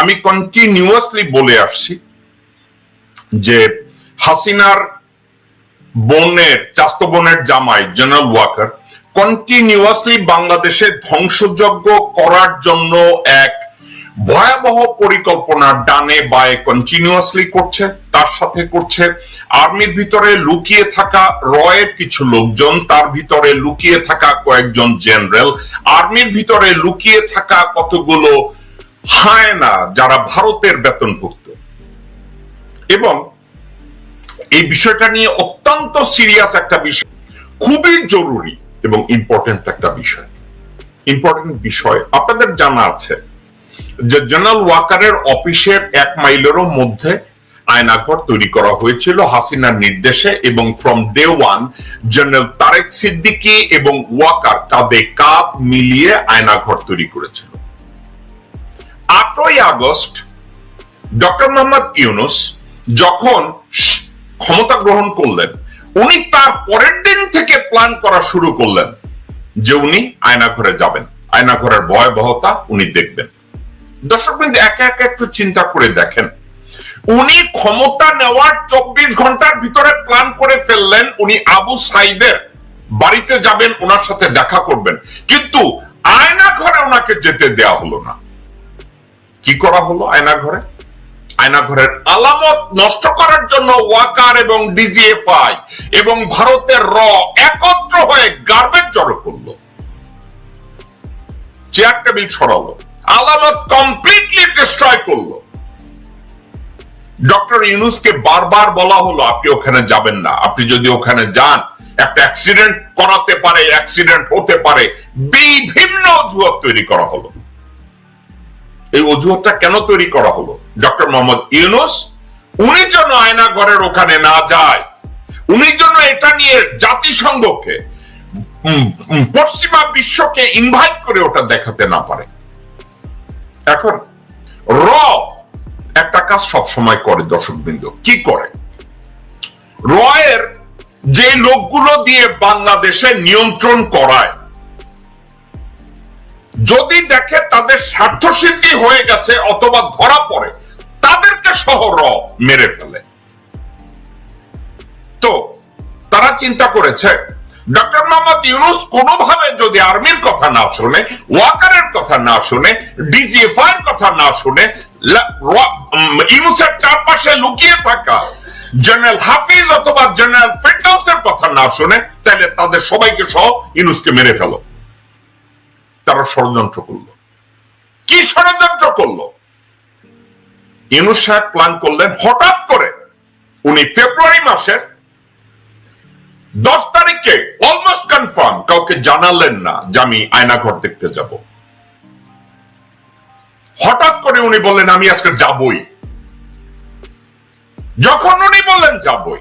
আমি কন্টিনিউয়াসলি বলে আসছি যে হাসিনার বোনের, চাস্ত বোনের জামাই জেনারেল ওয়াকার কন্টিনিউয়াসলি বাংলাদেশে ধ্বংসযজ্ঞ করার জন্য এক ভয়াবহ পরিকল্পনা ডানে বায়ে কন্টিনিউয়াসলি করছে, তার সাথে করছে আর্মির ভিতরে লুকিয়ে থাকা রয়ের কিছু লোকজন, তার ভিতরে লুকিয়ে থাকা কয়েকজন জেনারেল, আর্মির ভিতরে লুকিয়ে থাকা কতগুলো হায়না যারা ভারতের বেতনভুক্ত এবং এই বিষয়টা নিয়ে অত্যন্ত সিরিয়াস একটা বিষয়। খুবই জরুরি এবং ইম্পর্টেন্ট একটা বিষয়। ইম্পর্টেন্ট বিষয় আপনাদের জানা আছে যে জেনারেল ওয়াকারের অফিসের এক মাইলেরও মধ্যে আয়নাঘর তৈরি করা হয়েছিল হাসিনার নির্দেশে এবং from day one general Tarek Siddiqui এবং ওয়াকার কাঁধে কাঁধ মিলিয়ে আয়নাঘর তৈরি করেছিল। আটই আগস্ট, ডক্টর মোহাম্মদ ইউনুস যখন ক্ষমতা গ্রহণ করলেন, উনি তার পরের দিন থেকে প্ল্যান করা শুরু করলেন যে উনি আয়নাঘরে যাবেন। আয়নাঘরের ভয়াবহতা উনি দেখবেন। দর্শক বিন্দু, একে একে একটু চিন্তা করে দেখেন। উনি ক্ষমতা নেওয়ার চব্বিশ ঘণ্টার ভিতরে প্ল্যান করে ফেললেন উনি আবু সাইদের। বাড়িতে যাবেন, ওনার সাথে দেখা করবেন। কিন্তু আয়না ঘরে ওনাকে যেতে দেয়া হলো না। কি করা হলো আয়না ঘরে আয়না ঘরের আলামত নষ্ট করার জন্য ওয়াকার এবং ডিজিএফআই এবং ভারতের র একত্র হয়ে গার্বেজ জড়ো করল। চেয়ার টেবিল ছড়ালো আলামত কমপ্লিটলি ডিস্ট্রয় করল। ডক্টর ইউনুসকে বারবার বলা হলো, আপনি ওখানে যাবেন না। আপনি যদি ওখানে যান, একটা অ্যাক্সিডেন্ট করাতে পারে অ্যাক্সিডেন্ট হতে পারে। বিভিন্ন অজুহাত তৈরি করা হলো। এই অজুহাতটা কেন তৈরি করা হলো? ডক্টর মোহাম্মদ ইউনুস, উনি যেন আয়না ঘরের ওখানে না যায়, উনি যেন এটা নিয়ে জাতিসংঘকে পশ্চিমা বিশ্বকে ইনভাইট করে ওটা দেখাতে না পারে। এখন, র একটা কাজ সব সময় করে দর্শক বিন্দু কি করে? রয়ের যে লোকগুলো দিয়ে বাংলাদেশে নিয়ন্ত্রণ করায় যদি দেখে তাদের স্বার্থ সিদ্ধি হয়ে গেছে অথবা ধরা পড়ে, তাদেরকে সহ মেরে ফেলে। তো, তারা চিন্তা করেছে ডক্টর মোহাম্মদ ইউনুস কোনোভাবে যদি আর্মির কথা না শুনে, ওয়াকারের কথা না শুনে ডিজিএফআই কথা না শুনে ইউনুসের চারপাশে লুকিয়ে থাকা জেনারেল হাফিজ অথবা জেনারেল ফিটনেসের কথা না শুনে, তাহলে তাদের সবাইকে সহ ইউনুসকে মেরে ফেলো। তারা ষড়যন্ত্র করল। কি ষড়যন্ত্র করল? ইউনুস সাহেব প্ল্যান করলেন, হঠাৎ করে উনি ফেব্রুয়ারি মাসের দশ তারিখে অলমোস্ট কনফার্ম কাউকে জানালেন না যে আমি আয়নাঘর দেখতে যাব। হঠাৎ করে উনি বললেন, আমি আজকে যাবই। যখন উনি বললেন যাবই,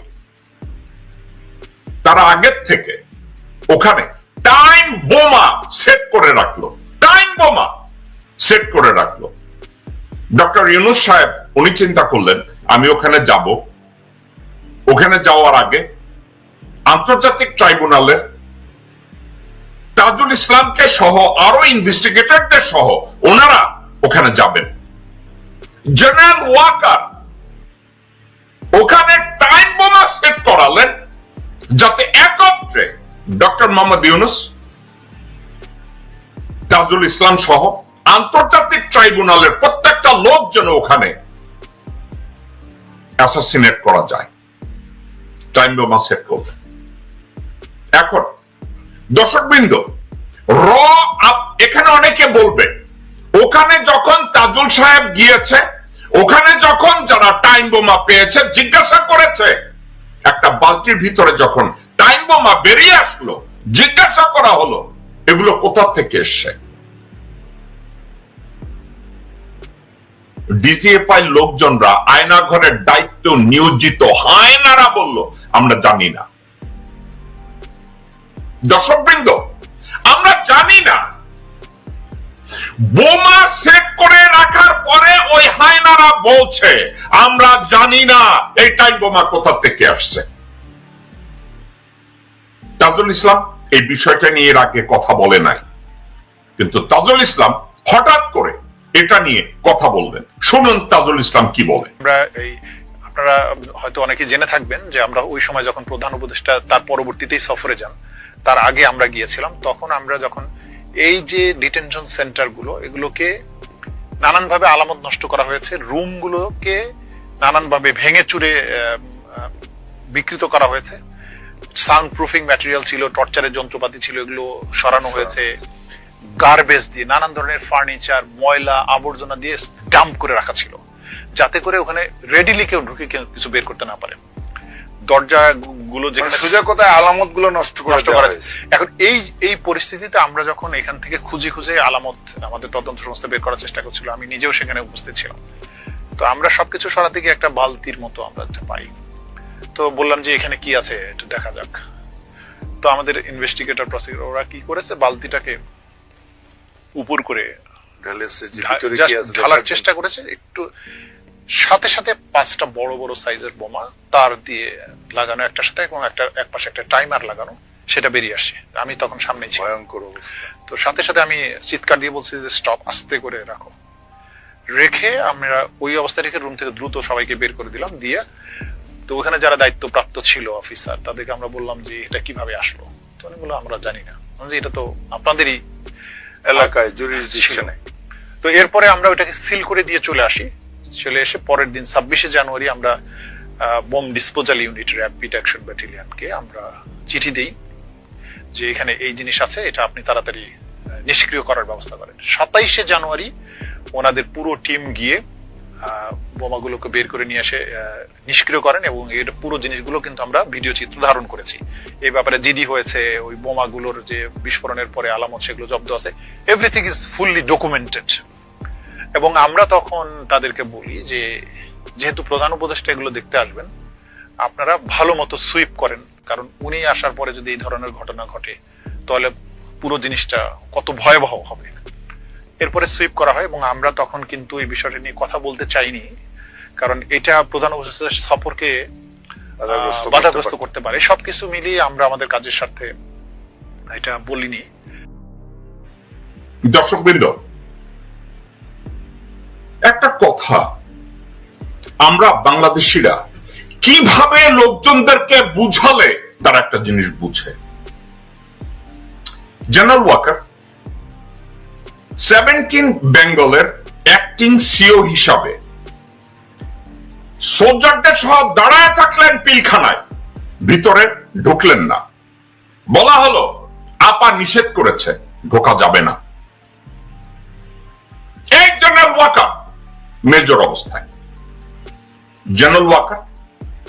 তারা আগের থেকে ওখানে টাইম বোমা সেট করে রাখল টাইম বোমা সেট করে রাখল। ডক্টর ইউনুস সাহেব, উনি চিন্তা করলেন, আমি ওখানে যাব। ওখানে যাওয়ার আগে আন্তর্জাতিক ট্রাইব্যুনালের তাজুল ইসলামকে সহ আরও ইনভেস্টিগেটরদের সহ ওনারা ওখানে যাবেন। জেনারেল ওয়াকার ওখানে টাইম বোমা সেট করালেন যাতে একত্রে ডক্টর মোহাম্মদ ইউনুস তাজুল ইসলাম সহ আন্তর্জাতিক ট্রাইব্যুনালের প্রত্যেকটা লোক যেন ওখানে অ্যাসাসিনেট করা যায়। টাইম বোমা সেট করবে। এখন দর্শক বৃন্দ র এখানে অনেকে বলবে, ওখানে যখন তাজুল সাহেব গিয়েছে, ওখানে যখন যারা টাইম বোমা পেয়েছে, জিজ্ঞাসা করেছে, একটা বালতির ভিতরে যখন টাইম বোমা বেরিয়ে আসলো, জিজ্ঞাসা করা হলো, এগুলো কোথা থেকে এসছে? ডিজিএফআই লোকজনরা আয়না ঘরের দায়িত্ব নিয়োজিত, হায়নারা বলল, আমরা জানি না। দর্শকবৃন্দ, আমরা জানি না। বোমা সেট করে রাখার পরে ওই হায়নারা বলছে, আমরা জানি না, এই টাইম বোমা কোথা থেকে আসছে? তাজুল ইসলাম এই বিষয়টা নিয়ে এর আগে কথা বলে নাই। কিন্তু তাজুল ইসলাম হঠাৎ করে এটা নিয়ে কথা বলবেন শুনুন তাজুল ইসলাম কি বলে। আমরা এই আপনারা হয়তো অনেকে জেনে থাকবেন যে আমরা ওই সময় যখন প্রধান উপদেষ্টা তার পরবর্তীতেই সফরে যান, তার আগে আমরা গিয়েছিলাম, তখন আমরা যখন এই যে ডিটেনশন সেন্টারগুলো এগুলোকে নানানভাবে আলামত নষ্ট করা হয়েছে রুম গুলোকে নানানভাবে ভেঙে চুরে বিকৃত করা হয়েছে সাউন্ড প্রুফিং ম্যাটেরিয়াল ছিল টর্চারের যন্ত্রপাতি ছিল এগুলো সরানো হয়েছে। গার্বেজ দিয়ে নানান ধরনের ফার্নিচার ময়লা আবর্জনা দিয়ে ডাম্প করে রাখা ছিল। যাতে করে ওখানে রেডিলি কেউ ঢুকে কিছু বের করতে না পারে। দরজা গুলো যেখানে সোজা কথায় আলামতগুলো নষ্ট করে নষ্ট করা। এখন এই এই পরিস্থিতিতে আমরা যখন এখান থেকে খুঁজে খুঁজে আলামত আমাদের তদন্ত সংস্থা বের করার চেষ্টা করছিল আমি নিজেও সেখানে উপস্থিত ছিলাম। তো আমরা সবকিছু সরাতে গিয়ে একটা বালতির মতো আমরা পাই। তো বললাম যে এখানে কি আছে একটু দেখা যাক। তো আমাদের ইনভেস্টিগেটর প্রসিকিউটর ওরা কি করেছে? বালতিটাকে উপর করে ঢালার চেষ্টা করেছে। একটু সাথে সাথে পাঁচটা বড় বড় সাইজের বোমা তার দিয়ে লাগানো একটা সাথে এবং একটা এক পাশে একটা টাইমার লাগানো সেটা বেরিয়ে আসছে। আমি তখন সামনে। ভয়ঙ্কর অবস্থা। তো সাথে সাথে আমি চিৎকার দিয়ে বলছি যে স্টপ আস্তে করে রাখো। রেখে আমরা ওই অবস্থা রেখে রুম থেকে দ্রুত সবাইকে বের করে দিলাম। দিয়ে তো ওখানে যারা দায়িত্বপ্রাপ্ত ছিল অফিসার তাদেরকে আমরা বললাম যে এটা কীভাবে আসলো? তো উনি বলল আমরা জানি না। এটা তো আপনাদেরই এলাকায় জুরিসডিকশনে তো এরপরে আমরা ওটাকে সিল করে দিয়ে চলে আসি। চলে এসে পরের দিন ছাব্বিশে জানুয়ারি আমরা bomb disposal unit rapid action ব্যাটালিয়নকে আমরা চিঠি দিই যে এখানে এই জিনিস আছে এটা আপনি তাড়াতাড়ি নিষ্ক্রিয় করার ব্যবস্থা করেন। সাতাইশে জানুয়ারি ওনাদের পুরো টিম গিয়ে বোমাগুলোকে বের করে নিয়ে এসে নিষ্ক্রিয় করেন এবং এর পুরো জিনিসগুলো কিন্তু আমরা ভিডিও চিত্র ধারণ করেছি। এই ব্যাপারে জিডি হয়েছে, ওই বোমাগুলোর যে বিস্ফোরণের পরে আলামত সেগুলো জব্দ আছে। এভরিথিং ইজ ফুললি ডকুমেন্টেড এবং আমরা তখন তাদেরকে বলি যে, যেহেতু প্রধান উপদেষ্টা এগুলো দেখতে আসবেন, আপনারা ভালো মতো সুইপ করেন। কারণ উনি আসার পরে যদি এই ধরনের ঘটনা ঘটে, তাহলে পুরো জিনিসটা কত ভয়াবহ হবে। এরপরে সুইপ করা হয় এবং আমরা তখন কিন্তু এই বিষয়টা নিয়ে কথা বলতে চাইনি। কারণ এটা প্রধান সফরকে বাধাগ্রস্ত করতে পারে। সবকিছু মিলিয়ে আমরা আমাদের কাজের স্বার্থে এটা বলিনি। দর্শকবৃন্দ একটা কথা আমরা বাংলাদেশিরা কীভাবে লোকজনদেরকে বুঝালে তারা একটা জিনিস বুঝে? জেনারেল ওয়াকার সেভেন্টিন বেঙ্গলের অ্যাক্টিং সিও হিসাবে সোলজারদের সহ দাঁড়ায় থাকলেন পিলখানায়। ভিতরে ঢুকলেন না। বলা হলো, আপা নিষেধ করেছে, ঢোকা যাবে না। এই জেনারেল ওয়াকার, মেজর অবস্থায়। জেনারেল ওয়াকার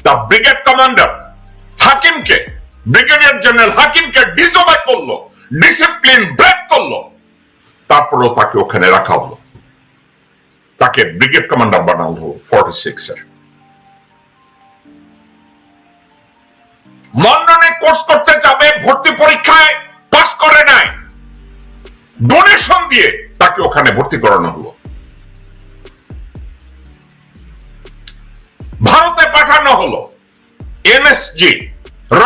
তার ব্রিগেড কমান্ডার হাকিমকে, ব্রিগেডিয়ার জেনারেল হাকিমকে ডিজোবাই করল, ডিসিপ্লিন ব্রেক করল। তারপরেও তাকে ওখানে রাখা হলো। তাকে ব্রিগেড কমান্ডার বানানো হলো ফর্টি সিক্স এর। লন্ডনে কোর্স করতে যাবে, ভর্তি পরীক্ষায় পাস করে নাই। ডোনেশন দিয়ে তাকে ওখানে ভর্তি করানো হলো। ভারতে পাঠানো হলো। এমএসজি র,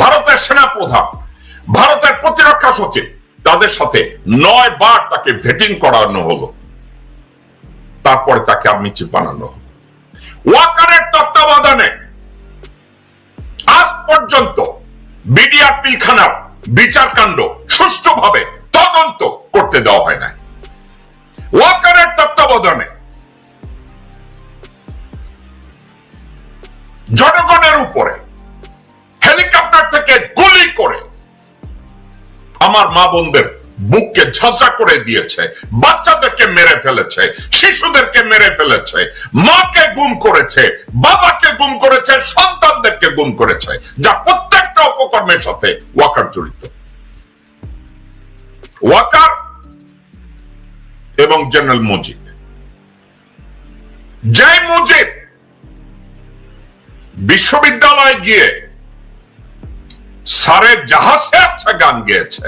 ভারতের সেনা প্রধান ভারতের প্রতিরক্ষা সচিব, তাদের সাথে নয় বার তাকে ভেটিং করানো হলো। তারপরে তাকে আর্মি চিফ বানানো হলো। ওয়াকারের তত্ত্বাবধানে পর্যন্ত বিডিআর পিলখানার বিচার কাণ্ড সুষ্ঠুভাবে তদন্ত করতে দেওয়া হয় না ওয়াকারের তত্ত্বাবধানে জনগণের উপরে হেলিকপ্টার থেকে গুলি করে আমার মা বোনদের বুককে ঝাঁঝা করে দিয়েছে, বাচ্চাদেরকে মেরে ফেলেছে, শিশুদেরকে মেরে ফেলেছে, মাকে গুম করেছে, বাবাকে গুম করেছে, সন্তানদেরকে গুম করেছে, যা প্রত্যেকটা অপকর্মের সাথে ওয়াকার জড়িত। ওয়াকার এবং জেনারেল মুজিব। জয় মুজিব বিশ্ববিদ্যালয়ে গিয়ে সারে জাহাজে আচ্ছা গান গেয়েছে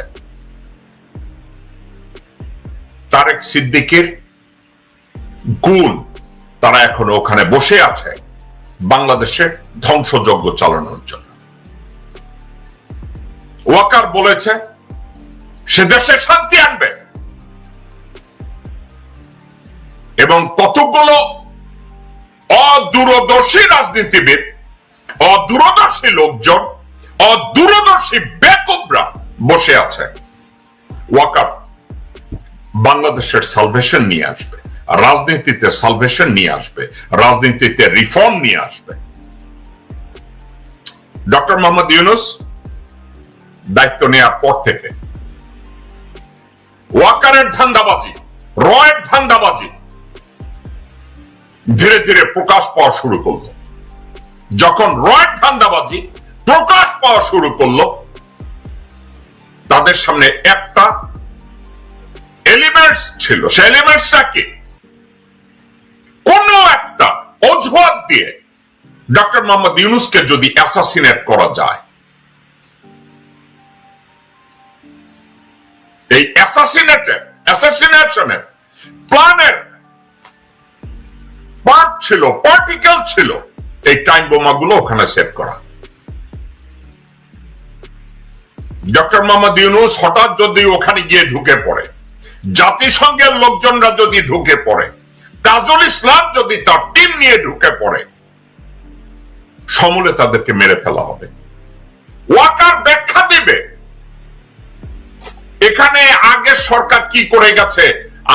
তারেক সিদ্দিকের গুণ তারা এখনও ওখানে বসে আছে বাংলাদেশে ধ্বংসযজ্ঞ চালানোর জন্য। ওয়াকার বলেছে, সে দেশে শান্তি আনবে। এবং কতগুলো অদূরদর্শী রাজনীতিবিদ, অদূরদর্শী লোকজন, অদূরদর্শী বেকুবরা বসে আছে ওয়াকার বাংলাদেশের সালভেশন নিয়ে আসবে, রাজনীতিতে সালভেশন নিয়ে আসবে, রাজনীতিতে রিফর্ম নিয়ে আসবে। ডক্টর মোহাম্মদ ইউনুস দায়িত্ব নেওয়ার পর থেকে ওয়াকারের ধান্দাবাজি, রয়ের ধান্দাবাজি ধীরে ধীরে প্রকাশ পাওয়া শুরু করল। যখন রয়ের ধান্দাবাজি প্রকাশ পাওয়া শুরু করল, তাদের সামনে একটা এলিমেন্টস ছিল। সে এলিমেন্টসটা কি? কোন একটা অজুহাত দিয়ে ডক্টর মোহাম্মদ ইউনুসকে যদি অ্যাসাসিনেট করা যায়, এই অ্যাসাসিনেটের অ্যাসাসিনেশনের প্ল্যানের পার্ট ছিল পার্টিকেল ছিল, এই টাইম বোমাগুলো ওখানে সেট করা। ডক্টর মোহাম্মদ ইউনুস হঠাৎ যদি ওখানে গিয়ে ঢুকে পড়ে জাতিসংঘের লোকজনরা যদি ঢুকে পড়ে, তাজুল ইসলাম যদি তার টিম নিয়ে ঢুকে পড়ে, সমূলে তাদেরকে মেরে ফেলা হবে। ওয়াকার ব্যাখ্যা দিবে, এখানে আগের সরকার কি করে গেছে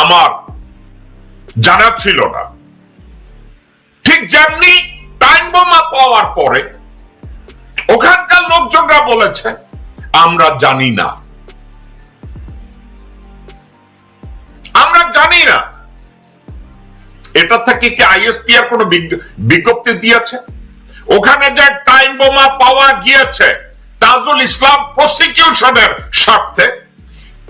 আমার জানা ছিল না। ঠিক যেমনি টাইম বোমা পাওয়ার পরে, ওখানকার লোকজনরা বলেছে, আমরা জানি না। আমরা জানি না। এটা থেকে কি আইএসপি আর কোন বিজ্ঞপ্তি দিয়েছে? ওখানে যে টাইম বোমা পাওয়া গিয়েছে, তাজুল ইসলাম প্রসিকিউশনের স্বার্থে,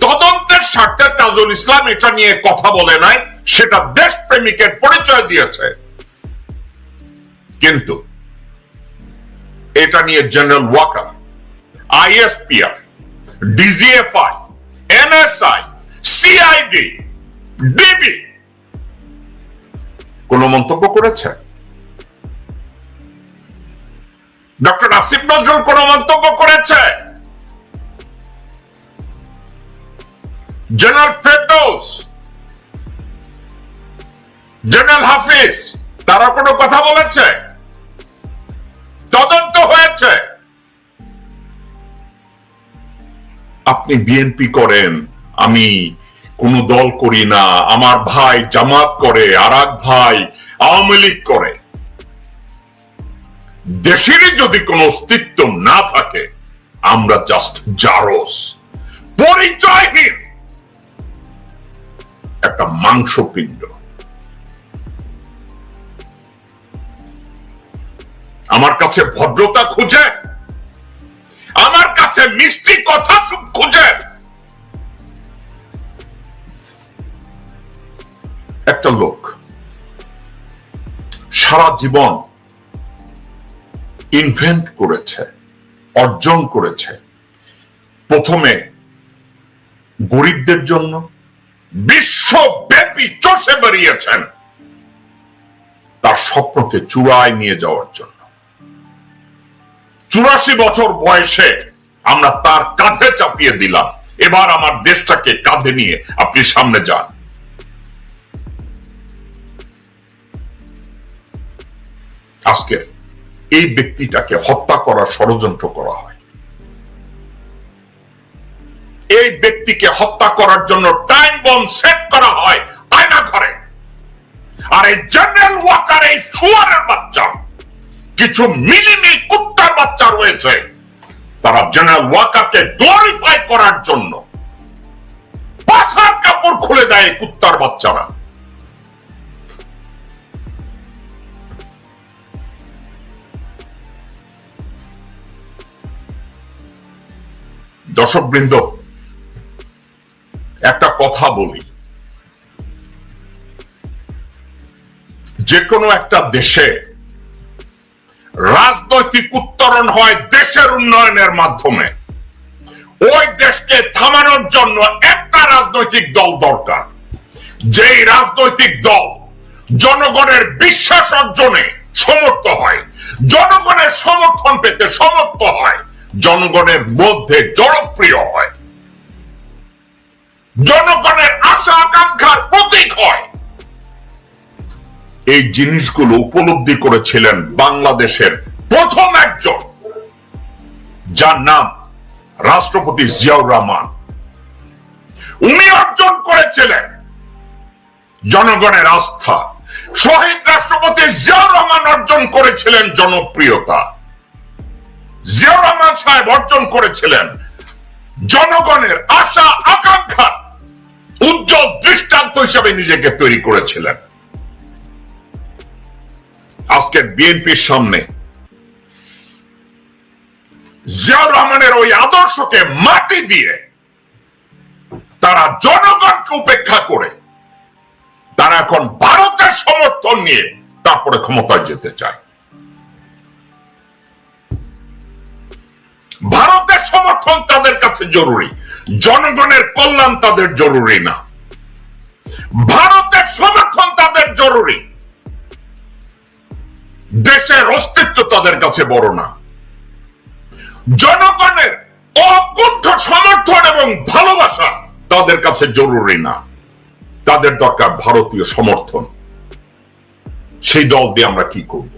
তদন্তের স্বার্থে তাজুল ইসলাম এটা নিয়ে কথা বলে নাই, সেটা দেশ প্রেমিকের পরিচয় দিয়েছে। কিন্তু এটা নিয়ে general Waker, ISPR, DGFI, NSI, CID DB কোন মন্তব্য করেছে? ডক্টর আসিফ নজরুল কোন মন্তব্য করেছে? জেনারেল ফেরদৌস? জেনারেল হাফিজ, তারা কোনো কথা বলেছে? তদন্ত হয়েছে। আপনি বিএনপি করেন, আমি কোন দল করি না। আমার ভাই জামাত করে, আর ভাই আওয়ামী লীগ করে। দেশেরই যদি কোনো অস্তিত্ব না থাকে, আমরা জাস্ট জারস পরিচয়হীন। একটা মাংসপিণ্ড। আমার কাছে ভদ্রতা খুঁজে, আমার কাছে মিষ্টি কথা খুঁজে। একটা লোক সারা জীবন ইনভেন্ট করেছে, অর্জন করেছে। প্রথমে গরিবদের জন্য বিশ্বব্যাপী চষে বেরিয়েছেন। তার স্বপ্নকে চূড়ায় নিয়ে যাওয়ার জন্য। চুরাশি বছর বয়সে আমরা তার কাঁধে চাপিয়ে দিলাম। এবার আমার দেশটাকে কাঁধে নিয়ে আপনি সামনে যান। আজকে এই ব্যক্তিটাকে হত্যা করার ষড়যন্ত্র করা হয়। এই ব্যক্তিকে হত্যা করার জন্য টাইম বম সেট করা হয় আয়না ঘরে। আর এই জেনারেল ওয়াকার এই শুয়ারের বাচ্চা, কিছু মিলিমি কুত্তার বাচ্চা রয়েছে। তারা জেনারেল ওয়াকারকে গ্লোরিফাই করার জন্য পাথার কাপড় খুলে দেয় কুত্তার বাচ্চারা। দর্শক বৃন্দ একটা কথা বলি। যে কোনো একটা দেশে রাজনৈতিক উত্তরণ হয় দেশের উন্নয়নের মাধ্যমে। ওই দেশকে থামানোর জন্য একটা রাজনৈতিক দল দরকার। যেই রাজনৈতিক দল জনগণের বিশ্বাস অর্জনে সমর্থ হয়, জনগণের সমর্থন পেতে সমর্থ হয় জনগণের মধ্যে জনপ্রিয় হয়। জনগণের আশা আকাঙ্ক্ষার প্রতীক হয়। এই জিনিসগুলো উপলব্ধি করেছিলেন বাংলাদেশের প্রথম একজন, যার নাম রাষ্ট্রপতি জিয়াউর রহমান। উনি অর্জন করেছিলেন জনগণের আস্থা। শহীদ রাষ্ট্রপতি জিয়াউর রহমান অর্জন করেছিলেন জনপ্রিয়তা। জিয়াউর সাহেব অর্জন করেছিলেন। জনগণের আশা, আকাঙ্ক্ষা, উজ্জ্বল দৃষ্টান্ত হিসেবে নিজেকে তৈরি করেছিলেন। আজকের বিএনপির সামনে জিয়াউর রহমানের ওই আদর্শকে মাটি দিয়ে তারা জনগণকে উপেক্ষা করে তারা এখন ভারতের সমর্থন নিয়ে তারপরে ক্ষমতায় যেতে চায়। ভারতের সমর্থন তাদের কাছে জরুরি। জনগণের কল্যাণ তাদের জরুরি না। ভারতের সমর্থন তাদের জরুরি। দেশের অস্তিত্ব তাদের কাছে বড় না। জনগণের অকুণ্ঠ সমর্থন এবং ভালোবাসা তাদের কাছে জরুরি না। তাদের দরকার ভারতীয় সমর্থন। সেই দল দিয়ে আমরা কি করব?